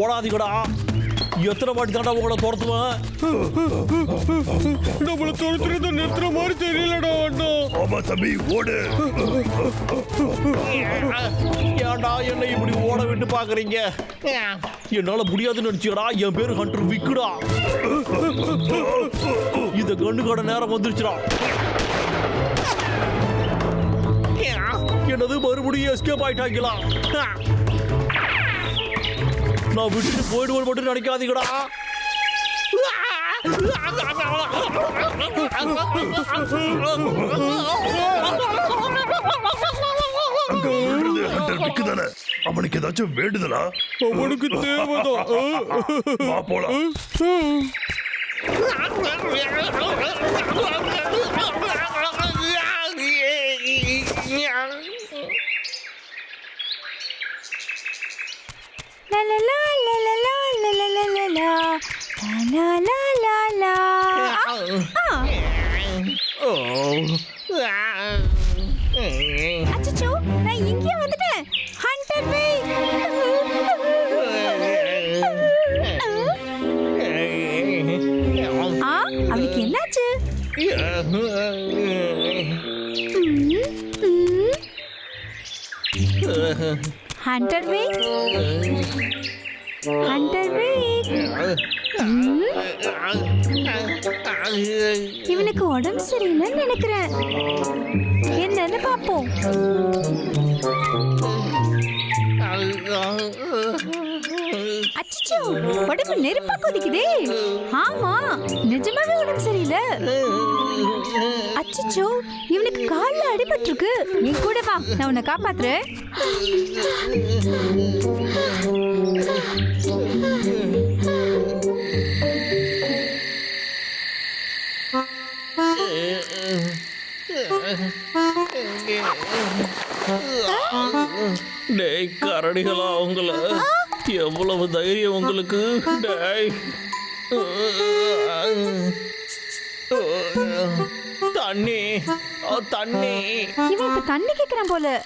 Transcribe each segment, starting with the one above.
ஓடாதீங்கடா. எத்தனை வாட்டி தாண்டா உங்களை துரத்துவேன்? நம்மள துரத்துறது நிறுத்துற மாதிரி தெரியலடா அண்ணா. ஆமா தம்பி ஓடு. ஏன்டா என்னை இப்படி ஓட விட்டு பாக்குறீங்க என்னால முடியாதுன்னு நினைச்சீங்கடா என் பேரு ஹண்டர் விக்குடா. இந்த கண்ணுக்கான நேரம் வந்துருச்சுடா. என்னது? மறுபடியும் எஸ்கேப் ஆயிட்டாங்களா? நான் விட்டுட்டு போயிடுவேன் மட்டும் நினைக்காதீங்கடா. அவனுக்கு ஏதாச்சும் வேண்டுதலா? அவனுக்கு தேவைதான். போலாம். அச்சச்சோ நான் இங்கே வந்துட்டேன் ஹண்டர் வே ஆ அவனுக்கு என்னாச்சு ஹண்டர் வே இவனுக்கு நினைக்கிறேன். என்னன்னு பாப்போம் அச்சச்சோ உடம்பு நெருப்பா கொதிக்குதே. ஆமா நிஜமாவே உடம்பு சரியில்லை. அச்சச்சோ இவனுக்கு கால்ல அடிபட்டிருக்கு. நீ கூட வா நான் உன்னை காப்பாத்துறேன். டேய் கரடிகளா உங்கள. எவ்வளவு தைரியம் உங்களுக்கு? டேய். தண்ணி. தண்ணி. இவன் இப்ப தண்ணி கேக்குறான் போல.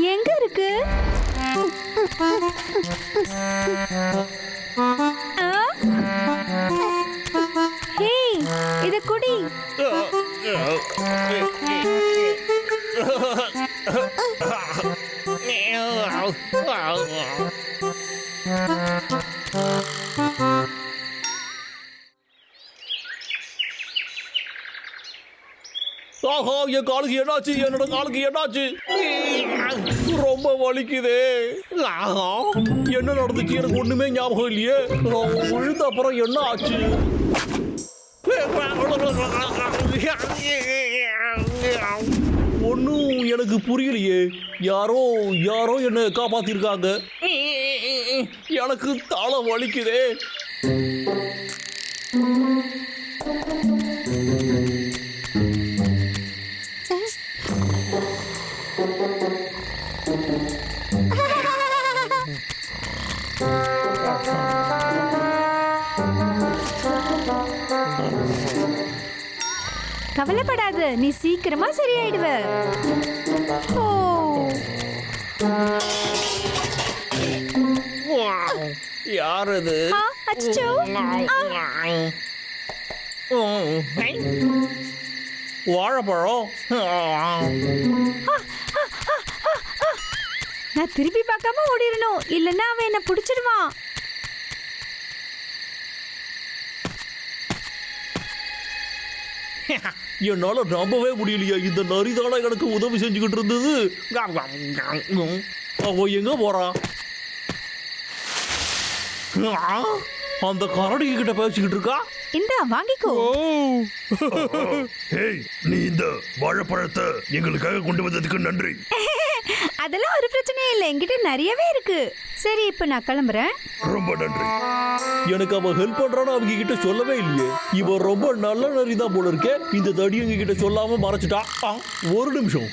எங்க இருக்கு? ஆ? ஆஹா என் காலுக்கு என்னாச்சு? என்னோட காலுக்கு என்னாச்சு? ரொம்ப வலிக்குதே. ஆஹா, என்ன நடந்துச்சு? எனக்கு ஒண்ணுமே ஞாபகம் இல்லையே. விழுந்த அப்புறம் என்ன ஆச்சு? ஒன்றும் எனக்கு புரியலையே. யாரோ யாரோ என்னை காப்பாத்திருக்காங்க. எனக்கு தாளம் வலிக்குதே. கவலைப்படாத நீ சீக்கிரமா சரியாயிடுவ. ஓ. யார் அது ஆ, அச்சச்சோ வாழைப்பழம்? நான் திருப்பி பார்க்காம ஓடிடணும் இல்லைன்னா அவன் என்ன பிடிச்சிடுவான். என்னால நம்பவே முடியலையா. இந்த நரிதானா எனக்கு உதவி செஞ்சுக்கிட்டு இருந்தது? அவ எங்க போறா? அந்த கரடி கிட்ட பேசிக்கிட்டு இருக்கா? இந்தா வாங்கிக்கோ. ஹேய் நீ இந்த வாழைப்பழத்தை எங்களுக்காக கொண்டு வந்ததுக்கு நன்றி. அதெல்லாம் ஒரு பிரச்சனையும் இல்லை. என்கிட்ட நிறையவே இருக்கு. சரி இப்போ நான் கிளம்புறேன். ரொம்ப நன்றி. எனக்கு அவன் ஹெல்ப் பண்றான்னு அவங்க கிட்ட சொல்லவே இல்லையே. இவன் ரொம்ப நல்ல நரி தான் போல இருக்கே. இந்த தடி எங்க கிட்ட சொல்லாம மறைச்சிட்டா. ஆ, ஒரு நிமிஷம்.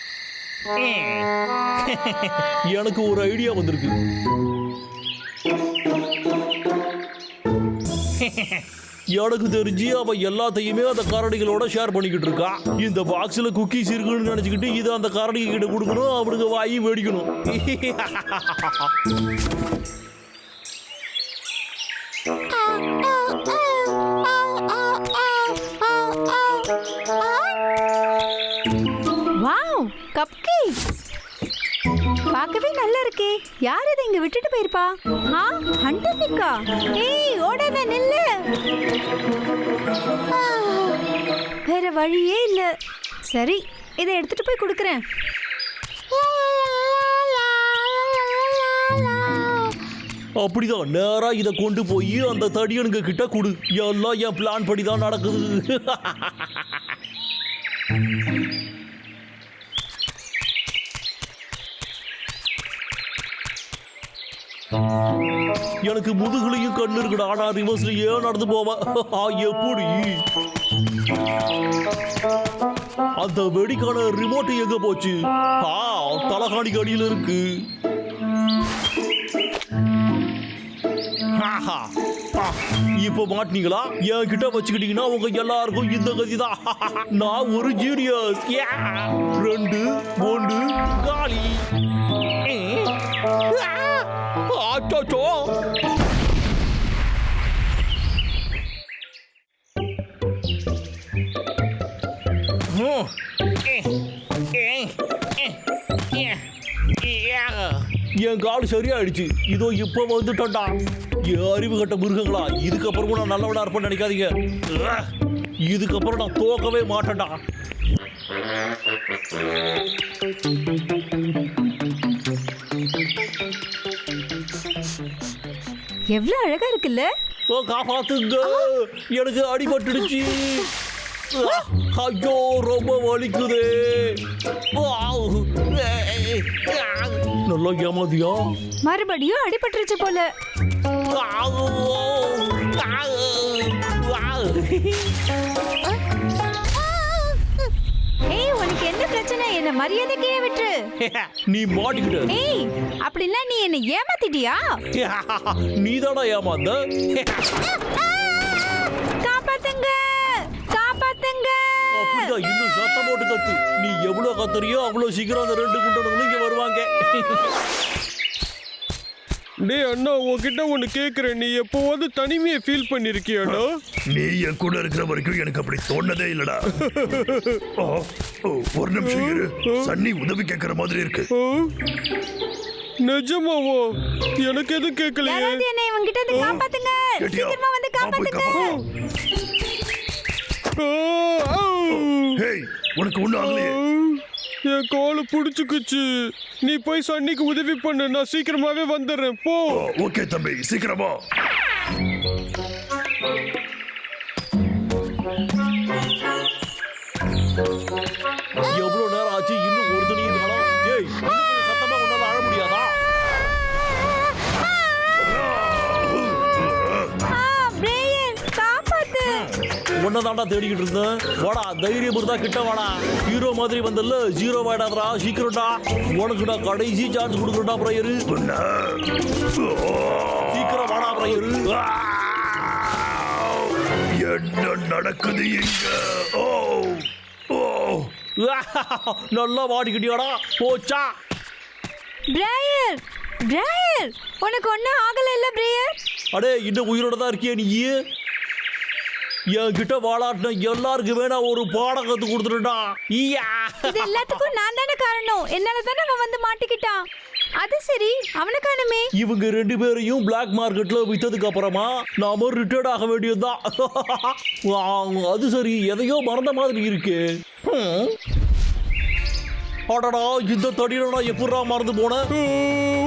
எனக்கு ஒரு ஐடியா வந்திருக்கு. எனக்கு தெரிஞ்சு அவன் எல்லாத்தையுமே அந்த கரடிகளோட ஷேர் பண்ணிக்கிட்டு இருக்கான். இந்த பாக்ஸ்ல குக்கீஸ் இருக்குன்னு நினைச்சுக்கிட்டு இதை அந்த காரணிக கிட்ட கொடுக்கணும் அவனுக்கு வாங்கி வெடிக்கணும். பார்க்கவே நல்லா இருக்கே. யார் இதை இங்க விட்டுட்டு போயிருப்பா? ஆ ஹண்டர் நிக்கா? ஏய் ஓடாத நில்லு. வேற வழியே இல்ல. சரி இதை எடுத்துட்டு போய் கொடுக்குறேன். அப்படிதான் நேரா இதை கொண்டு போய் அந்த தடியனுங்க கிட்ட கொடு. எல்லாம் என் பிளான் படி தான் நடக்குது. எனக்கு முதுகுலையும் கண்ணு இருக்குடா ஆனா ரிவர்ஸ்ல ஏன் நடந்து போவா? எப்படி? அந்த வெடிக்கான ரிமோட் எங்க போச்சு? ஆ தலகாணி கடியில இருக்கு. ஆஹா. ஆ, என் மாட்டினீங்களா? என்கிட்ட வச்சுக்கிட்டீங்கன்னா உங்க எல்லாருக்கும் இந்த கதி தான் நான் ஒரு ஜீனியஸ் ரெண்டு ஒன்று காலி. அச்சச்சோ. Eh, eh, eh, என் கால் சரியாயிடுச்சு. இதோ இப்போ வந்துட்டோம்டா என் அறிவு கட்ட மிருகங்களா இதுக்கப்புறமும் நான் நல்லவனா இருப்பேன்னு நினைக்காதீங்க. இதுக்கப்புறம் நான் தோக்கவே மாட்டேன்டா. எவ்வளவு அழகா இருக்குல்ல? ஓ காப்பாத்துங்க. எனக்கு அடிபட்டுடுச்சு ஐயோ ரொம்ப வலிக்குதே. நல்லா ஏமாதியா மறுபடியும் அடிபட்டுருச்சு போல. ஏய் உனக்கு என்ன பிரச்சனை? என்ன மரியாதை கீழே விட்டுரு நீ மாட்டிக்கிட்ட. ஏய் அப்படின்னா நீ என்ன ஏமாத்திட்டியா? நீதானா ஏமாந்த. காப்பாத்துங்க காப்பாத்துங்க. இன்னும் சத்தம் போட்டு கத்து நீ எவ்வளவு கத்துறியோ அவ்வளவு சீக்கிரம் அந்த ரெண்டு குண்டனுங்களும் இங்க வருவாங்க. டேய் அண்ணா உன்கிட்ட ஒன்னு கேக்குறேன். நீ எப்போவாவது தனிமையை ஃபீல் பண்ணிருக்கியாடா? நீ என் கூட இருக்கிற வரைக்கும் எனக்கு அப்படி தோணதே இல்லடா. ஓ, ஓ, ஒரு நிமிஷம் இரு. சன்னி உதவி கேட்கிற மாதிரி இருக்கு. ஆ? நிஜமாவா? எனக்கு எதுவும் கேட்கலையே யாராவது என்ன இவங்கிட்ட இருந்து காப்பாத்துங்க. கேட்டியா? சீக்கிரமா வந்து வா, போய் காப்பாத்துங்க. காப்பாத்து. ஆ, ஆ. ஹேய் உனக்கு ஒண்ணும் ஆகலையே. என் காலு புடிச்சுக்குச்சு. நீ போய் சன்னிக்கு உதவி பண்ணு. நான் சீக்கிரமாவே வந்துடுறேன். போ. ஓகே தம்பி. சீக்கிரமா. உன்னதாண்டா தேடிக்கிட்டு இருந்தேன். வாடா தைரியம் இருந்தா கிட்ட வாடா. ஹீரோ மாதிரி வந்தல்ல ஜீரோ வாடாதரா சீக்கிரம்டா. உனக்கு நான் கடைசி சான்ஸ் கொடுக்குறேன்டா பிரயரு சீக்கிரம் வாடா பிரயரு என்ன நடக்குது இங்க? ஓ ஓ. நல்லா மாட்டிக்கிட்டியாடா போச்சா. பிரேயர் பிரேயர் உனக்கு ஒண்ணும் ஆகல இல்ல பிரேயர் அடே இன்னும் உயிரோட தான் இருக்கியா நீ? என்கிட்ட வாழாட்டின எல்லாருக்குமே நான் ஒரு பாடம் கத்து கொடுத்துட்டா ஈயா. இது எல்லாத்துக்கும் நான் தானே காரணம். என்னால தானே அவன் வந்து மாட்டிக்கிட்டான். அது சரி அவனை காணுமே. இவங்க ரெண்டு பேரையும் பிளாக் மார்க்கெட்ல வித்ததுக்கு அப்புறமா நாம ரிட்டையர்ட் ஆக வேண்டியதுதான். அது சரி எதையோ மறந்த மாதிரி இருக்கு. அடடா இந்த தடியில நான் எப்படா மறந்து போனேன்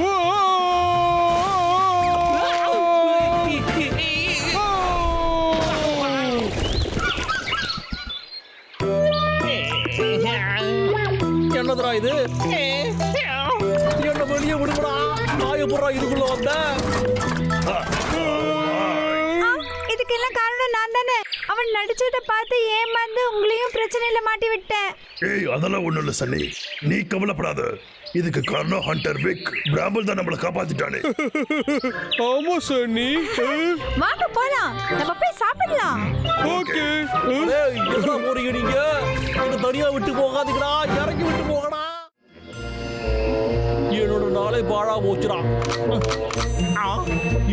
என்னதுடா இது? என்ன வெளியே விடுங்கடா. நான் எப்படா இதுக்குள்ள வந்தேன் ஆ, இதுக்கெல்லாம் காரணம் நான் தானே. அவன் நடிச்சத பார்த்து ஏமாந்து உங்களையும் பிரச்சனையில மாட்டி விட்டேன். ஏய் அதெல்லாம் ஒண்ணும் இல்ல சன்னி. நீ கவலைப்படாத. இதுக்கு காரணம் ஹண்டர் விக். பிராமல் தான் நம்மளை காப்பாத்திட்டானே. ஆமா சன்னி. வாங்க போலாம். நம்ம போய் சாப்பிடலாம். ஓகே. ஏய் எங்கடா போறீங்க நீங்க? என்ன தனியா விட்டு போகாதீங்கடா. இறங்கி விட்டு போகடா நாளை பாழா போச்சுடா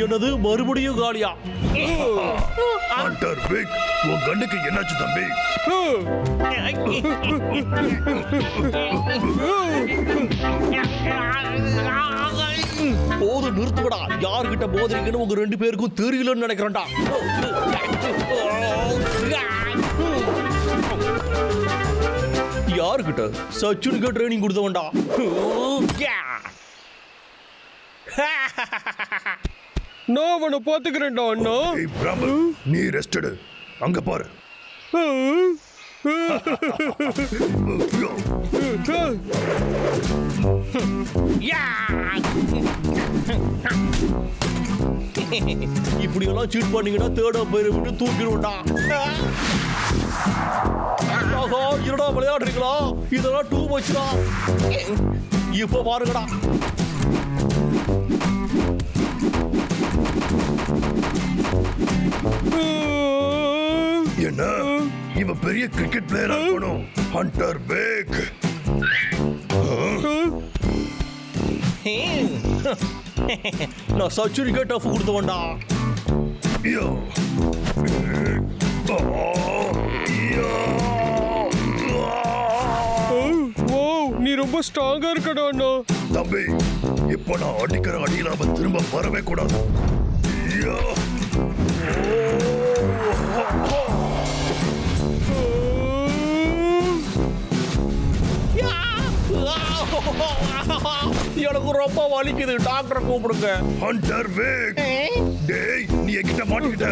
என்னது? மறுபடியும் காலியா? ஹண்டர் விக் உன் கண்ணுக்கு என்னாச்சு தம்பி? போது நிறுத்துக்கடா யாருகிட்ட போதுறீங்கன்னு உங்க ரெண்டு பேருக்கும் தெரியலன்னு நினைக்கிறேன்டா. யாருகிட்ட? சச்சுனுக்கு ட்ரைனிங் கொடுத்தவன்டா. நான் அவனை பாத்துக்கிறேன்டா அண்ணா. ஏய் பிராமல் நீ ரெஸ்ட் எடு. அங்க பாரு. இப்படி எல்லாம் சீட் பண்ணீங்கன்னா தேர்ட் பேரை விட்டு தூக்கிடுவோம்டா. இருடா விளையாடுறீங்களா? இதெல்லாம் டூ. வச்சுடா இப்ப பாருங்கடா. என்ன? இவன் பெரிய கிரிக்கெட் பிளேயரா இருக்கணும். ஹண்டர் விக் நான் சச்சுரிக்கே டஃப் கொடுத்தவன்டா. யோ. ஓ நீ ரொம்ப ஸ்ட்ராங்கா இருக்கடா அண்ணா. தம்பி இப்ப நான் அடிக்கிற அடியில அவன் திரும்ப வரவே கூடாது. யா. எனக்கு ரொம்ப வலிக்குது. டாக்டரை கூப்பிடுங்க. ஹண்டர் விக் டேய் நீ என்கிட்ட மாட்டிக்கிட்ட.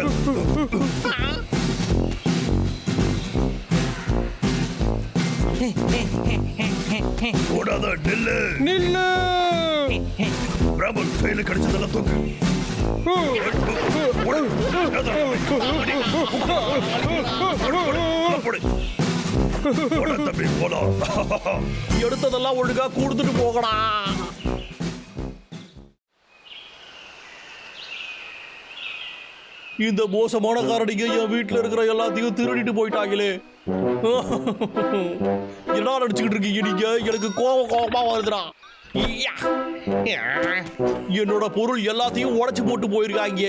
ஓடாத நில்லு. நில்லு. பிராமல் கையில கிடைச்சதெல்லாம் தூக்கு. தம்பி போலாம் எடுத்ததெல்லாம் ஒழுங்கா கொடுத்துட்டு போகடா. இந்த மோசமான காரணிங்க என் வீட்டுல இருக்கிற எல்லாத்தையும் திருடிட்டு போயிட்டாங்களே. என்ன நடிச்சுக்கிட்டு இருக்கீங்க நீங்க? எனக்கு கோபம் கோபமா வருதுடா. என்னோட பொருள் எல்லாத்தையும் உடைச்சு போட்டு போயிருக்காங்க.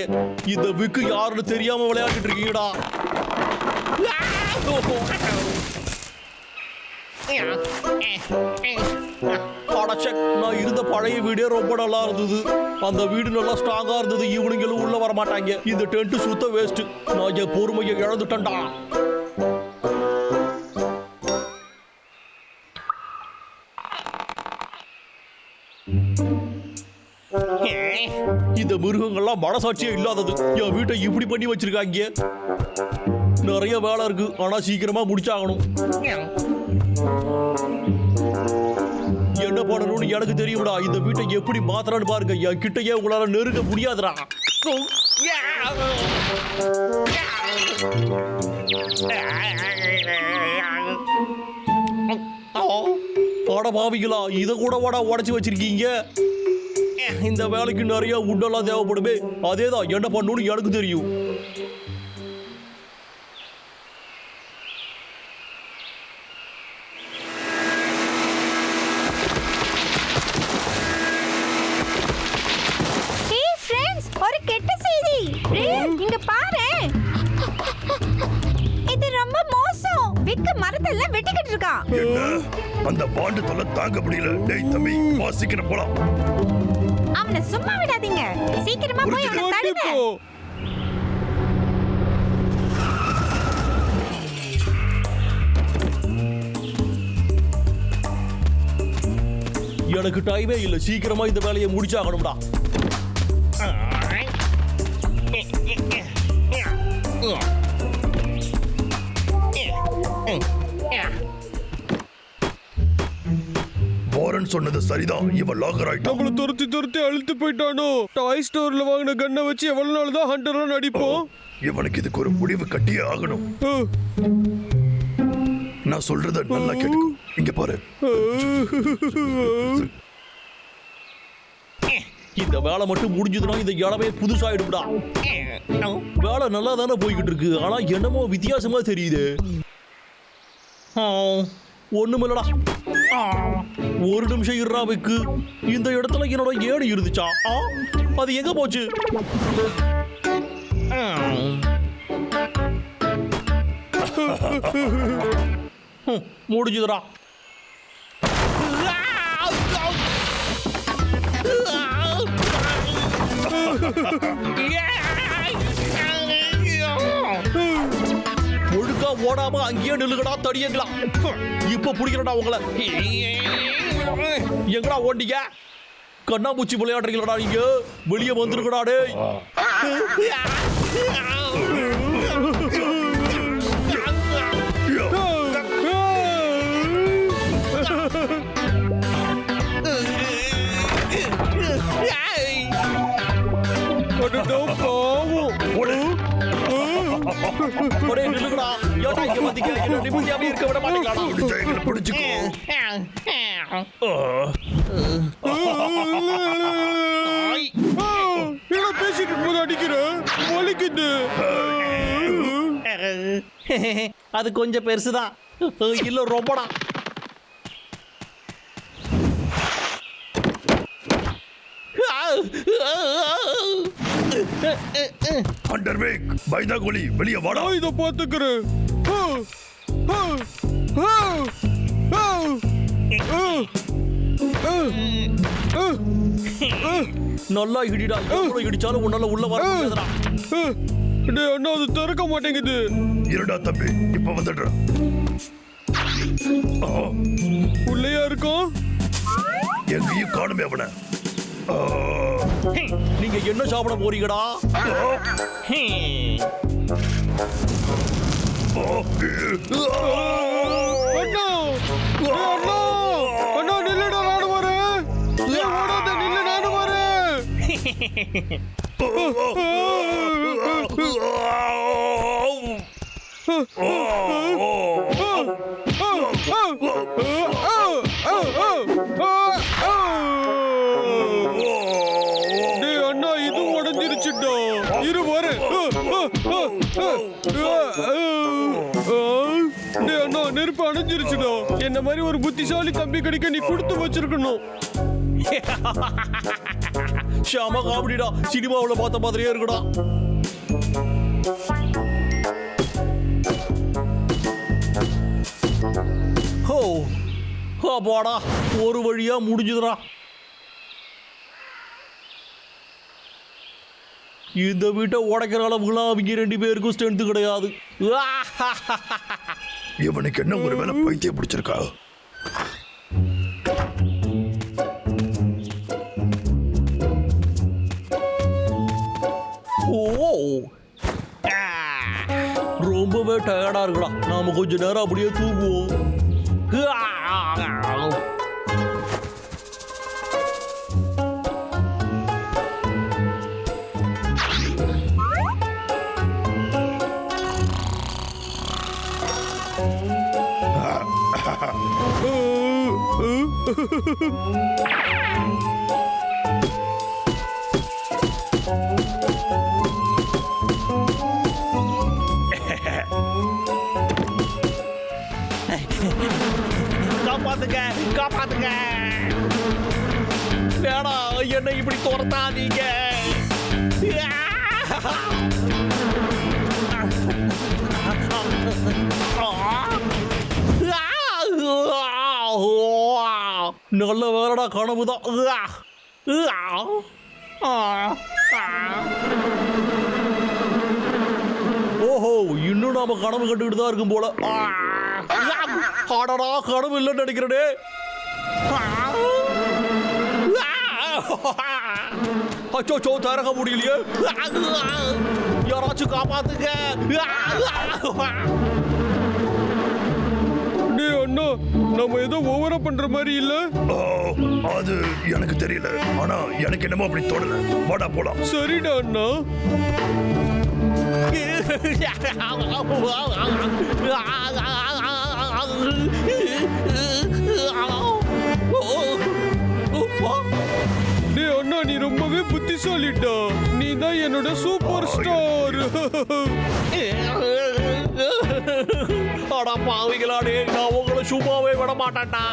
இந்த விக்கு யாருன்னு தெரியாம விளையாடிட்டு இருக்கீங்கடா. நான் இருந்த பழைய வீடே ரொம்ப நல்லா இருந்தது. அந்த வீடு நல்லா ஸ்ட்ராங்கா இருந்தது. இவனுங்களும் உள்ள வர மாட்டாங்க இந்த டென்ட் சுத்த வேஸ்ட் நான் என் பொறுமையை இழந்துட்டேன்டா. மிருகங்கள்லாம் மனசாட்சியே இல்லாதது. என் வீட்டை இப்படி பண்ணி வச்சிருக்காங்க. நிறைய வேலை இருக்கு. ஆனா சீக்கிரமா முடிச்சாகணும். என்ன பண்ணணும்னு எனக்கு தெரியும்டா. இந்த வீட்டை எப்படி மாத்தறான்னு பாருங்க. என் கிட்டயே உங்களால நெருங்க முடியாதுடா. அட பாவிங்களா இதை கூட வாடா உடைச்சு வச்சிருக்கீங்க. இந்த வேலைக்கு நிறைய உட்டெல்லாம் தேவைப்படுமே. அதேதான் என்ன பண்ணணும்னு எனக்கு தெரியும். ஒரு கெட்ட செய்தி. இங்க பாரு. இது ரொம்ப மோசம். விக்க மரத்தெல்லாம் வெட்டிக்கிட்டு இருக்கான் அந்த பாண்டு தொல்லை தாங்க முடியல. டேய் தம்பி வா சீக்கிரம் போலாம். அவனை சும்மா விடாதீங்க. சீக்கிரமா போய் அவனை தடுங்க. எனக்கு டைமே இல்ல. சீக்கிரமா இந்த வேலையை முடிச்சாகணும்டா. போற வரேன்னு சொன்னது சரிதான். இவன் லாகர் ஆயிட்டான். நம்மள துரத்தி துரத்தி அழுத்து போயிட்டானோ? டாய் ஸ்டோர்ல வாங்கின கன்னை வச்சு எவ்வளவு நாள் தான் ஹண்டரா நடிப்போம்? இவனுக்கு இதுக்கு ஒரு முடிவு கட்டியே ஆகணும். நான் சொல்றத நல்லா கேட்டுக்கோ. இங்க பாரு. இந்த வேலை மட்டும் முடிஞ்சதுன்னா இந்த இடமே புதுசாயிடும்டா. வேலை நல்லா தானே போய்கிட்டு இருக்கு. ஆனா என்னமோ வித்தியாசமா தெரியுது. ஒண்ணுமில்லடா. ஒரு நிமிஷம் இருறாவுக்கு இந்த இடத்துல என்னோட ஏடு இருந்துச்சா? ஆ, அது எங்க போச்சு? முடிஞ்சுதுரா yeah! ஓடாம அங்கேயே நில்லுகடா தடியங்களா. இப்ப புடிக்கிறடா உங்களை. எங்கடா ஓண்டிங்க கண்ணாமூச்சி விளையாடுறீங்களடா நீங்க. வெளியே வந்துருக்கடா டேய். ஏன்டா இங்க வந்தீங்க என்ன நிம்மதியாவே இருக்க விட மாட்டீங்களாடா பிடிச்சா எங்களை பிடிச்சுக்கோ. ஆய். ஆ, என்ன பேசிட்டு இருக்கும்போது அடிக்கிற? வலிக்குது. அது கொஞ்சம் பெருசுதான். இல்ல ரொம்படா அண்டர்வேக் பைதாகோலி வெளியே வாடா இதை ஆ. நல்லா இடிடா. எவ்வளவு இடிச்சாலும் உன்னால உள்ள வர முடியாதுடா. டேய் அண்ணா அது திறக்க மாட்டேங்குது. இருடா தம்பி இப்ப வந்துடுறேன் ஆ, உள்ளேயா இருக்கும் எங்கேயும் காணுமே அவனை. நீங்க என்ன சாப்பிட போறீங்கடா? ஆ, மாதிரி ஒரு புத்திசாலி தம்பி கிடைக்க நீ கொடுத்து வச்சிருக்கணும். ஷாம காமெடிடா. சினிமாவுல பார்த்த மாதிரியே இருக்குடா. ஹோ அப்பாடா ஒரு வழியா முடிஞ்சுதுடா. இந்த வீட்டை உடைக்கிற அளவுக்குலாம் அவங்க ரெண்டு பேருக்கும் ஸ்ட்ரென்த் கிடையாது. இவனுக்கு என்ன ஒரு வேலை பைத்தியம் பிடிச்சிருக்கா. ரொம்பவே டயர்டா இருக்குடா. நாம கொஞ்ச நேரம் அப்படியே தூங்குவோம். நல்ல வேறடா கனவுதான். ஓஹோ இன்னும் நாம கனவு கட்டுக்கிட்டு தான் இருக்கும் போல. ஆடடா கனவு இல்லைன்னு நினைக்கிறேனே. அச்சோ திறக்க முடியலையே. யாராச்சும் காப்பாத்துங்க. அண்ணா நம்ம ஏதோ ஓவரா பண்ற மாதிரி இல்ல? அது எனக்கு தெரியல. ஆனா எனக்கு என்னமோ அப்படி தோணல. வாடா போலாம். சரிடா அண்ணா. டேய் அண்ணா நீ ரொம்பவே புத்திசாலிட்டா நீ தான் என்னோட சூப்பர் ஸ்டார் அடப்பாவிகளாடே நான் உங்களை சும்மாவே விட மாட்டேன்டா